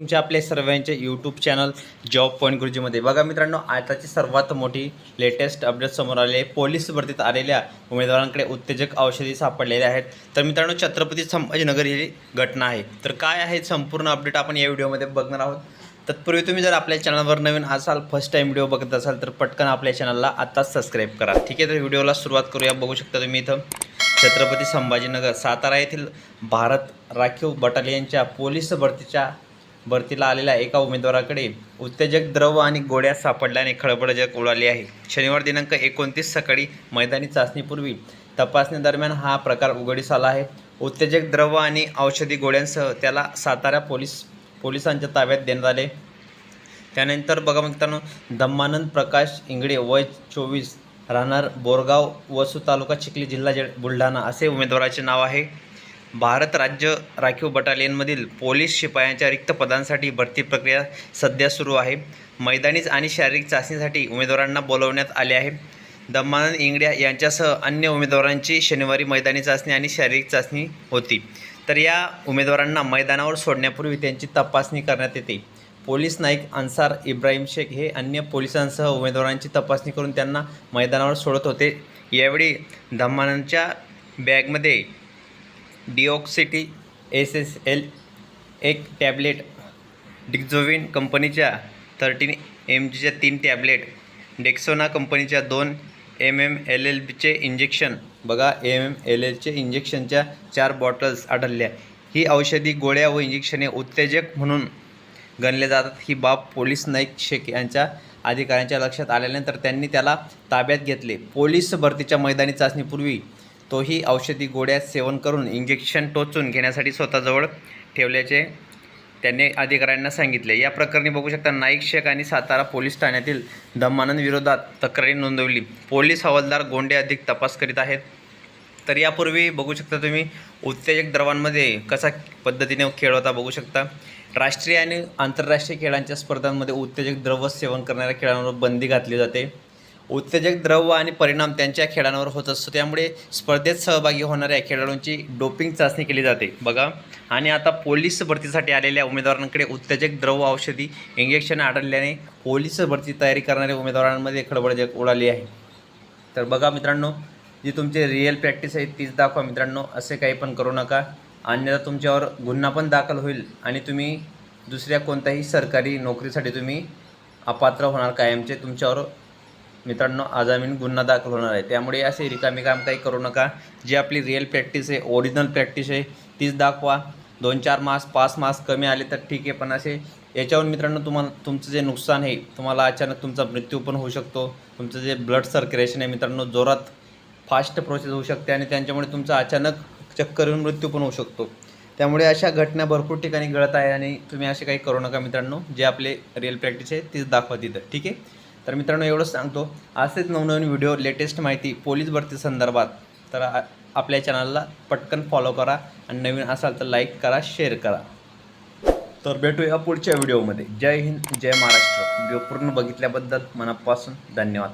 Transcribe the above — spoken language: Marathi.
तुमच्या आपल्या सर्वांचे यूट्यूब चॅनल जॉब पॉईंट गुरुजीमध्ये बघा मित्रांनो आताची सर्वात मोठी लेटेस्ट अपडेट समोर आले आहे. पोलीस भरतीत आलेल्या उमेदवारांकडे उत्तेजक औषधी सापडलेले आहेत. तर मित्रांनो छत्रपती संभाजीनगर ही घटना आहे. तर काय आहे संपूर्ण अपडेट आपण या व्हिडिओमध्ये बघणार आहोत? तत्पूर्वी तुम्ही जर आपल्या चॅनलवर नवीन असाल फर्स्ट टाईम व्हिडिओ बघत असाल तर पटकन आपल्या चॅनलला आत्ताच सबस्क्राईब करा. ठीक आहे तर व्हिडिओला सुरुवात करूया. बघू शकता तुम्ही इथं छत्रपती संभाजीनगर सातारा येथील भारत राखीव बटालियनच्या पोलीस भरतीच्या भरतीला आलेल्या एका उमेदवाराकडे उत्तेजक द्रव आणि गोळ्या सापडल्याने खळबळजग उडाली आहे. शनिवार दिनांक एकोणतीस सकाळी मैदानी चाचणीपूर्वी तपासणीदरम्यान हा प्रकार उघडीस आला आहे. उत्तेजक द्रव आणि औषधी गोळ्यांसह त्याला सातारा पोलीस पोलिसांच्या ताब्यात देण्यात आले. त्यानंतर बघा मित्रांनो धम्मानंद प्रकाश इंगडे वय चोवीस राहणार बोरगाव वसू तालुका चिखली जिल्हा जे बुलढाणा असे उमेदवाराचे नाव आहे. भारत राज्य राखीव बटालियनमधील पोलीस शिपायांच्या रिक्त पदांसाठी भरती प्रक्रिया सध्या सुरू आहे. मैदानीच आणि शारीरिक चाचणीसाठी उमेदवारांना बोलवण्यात आले आहे. दम्मानंद इंगड्या यांच्यासह अन्य उमेदवारांची शनिवारी मैदानी चाचणी आणि शारीरिक चाचणी होती. तर या उमेदवारांना मैदानावर सोडण्यापूर्वी त्यांची तपासणी करण्यात येते. पोलीस नाईक अन्सार इब्राहिम शेख हे अन्य पोलिसांसह उमेदवारांची तपासणी करून त्यांना मैदानावर सोडत होते. यावेळी धम्मानंदच्या बॅगमध्ये डिओक्सिटी एस एस एल एक टॅबलेट डिक्झोविन कंपनीच्या थर्टीन एम जीच्या तीन टॅबलेट डेक्सोना कंपनीच्या दोन एम एम एल एल बीचे इंजेक्शन. बघा एम एम एल एलचे इंजेक्शनच्या चार बॉटल्स आढळल्या. ही औषधी गोळ्या व इंजेक्शने उत्तेजक म्हणून गणले जातात. ही बाब पोलीस नाईक शेख यांच्या अधिकाऱ्यांच्या लक्षात आल्यानंतर त्यांनी त्याला ताब्यात घेतले. पोलीस भरतीच्या मैदानी चाचणीपूर्वी तोही औषधी गोळ्या सेवन करून इंजेक्शन टोचून घेण्यासाठी स्वतःजवळ ठेवल्याचे त्यांनी अधिकाऱ्यांना सांगितले. या प्रकरणी बघू शकता नाईक शेख आणि सातारा पोलीस ठाण्यातील दमानंद विरोधात तक्रारी नोंदवली. पोलीस हवालदार गोंडे अधिक तपास करीत आहेत. तर यापूर्वी बघू शकता तुम्ही उत्तेजक द्रवांमध्ये कसा पद्धतीने खेळ होता बघू शकता. राष्ट्रीय आणि आंतरराष्ट्रीय खेळांच्या स्पर्धांमध्ये उत्तेजक द्रव्य सेवन करणाऱ्या खेळांवर बंदी घातली जाते. उत्तेजक द्रव्य आणि परिणाम त्यांच्या खेळांवर होत असतो. त्यामुळे स्पर्धेत सहभागी होणाऱ्या खेळाडूंची डोपिंग चाचणी केली जाते. बघा आणि आता पोलीस भरतीसाठी आलेल्या उमेदवारांकडे उत्तेजक द्रव्य औषधी इंजेक्शन आढळल्याने पोलीस भरती तयारी करणाऱ्या उमेदवारांमध्ये खळबळजग उडाली आहे. तर बघा मित्रांनो जी तुमची रिअल प्रॅक्टिस आहे तीच दाखवा मित्रांनो. असे काही पण करू नका. अन्यथा तुमच्यावर गुन्हा पण दाखल होईल आणि तुम्ही दुसऱ्या कोणत्याही सरकारी नोकरीसाठी तुम्ही अपात्र होणार. कायमचे तुमच्यावर मित्रांनो आजामीन गुन्हा दाखल होणार आहे. त्यामुळे असे रिकामी काम काही करू नका. जी आपली रिअल प्रॅक्टिस आहे ओरिजिनल प्रॅक्टिस आहे तीच दाखवा. दोन चार मास पाच मास कमी आले तर ठीक आहे पण असे याच्यावर मित्रांनो तुम्हाला तुमचं जे नुकसान आहे तुम्हाला अचानक तुमचा मृत्यू पण होऊ शकतो. तुमचं जे ब्लड सर्क्युलेशन आहे मित्रांनो जोरात फास्ट प्रोसेस होऊ शकते आणि त्यांच्यामुळे तुमचा अचानक चक्कर येऊन मृत्यू पण होऊ शकतो. त्यामुळे अशा घटना भरपूर ठिकाणी घडत आहे आणि तुम्ही असे काही करू नका मित्रांनो. जे आपले रिअल प्रॅक्टिस आहे तीच दाखवा तिथं. ठीक आहे? तर मित्रांनो एवढंच सांगतो. असेच नवनवीन व्हिडिओ लेटेस्ट माहिती पोलीस भरती संदर्भात. तर आपल्या चॅनलला पटकन फॉलो करा आणि नवीन असाल तर लाईक करा शेअर करा. तर भेटूया पुढच्या व्हिडिओमध्ये जय हिंद जय महाराष्ट्र. व्हिडिओ पूर्ण बघितल्याबद्दल मनापासून धन्यवाद.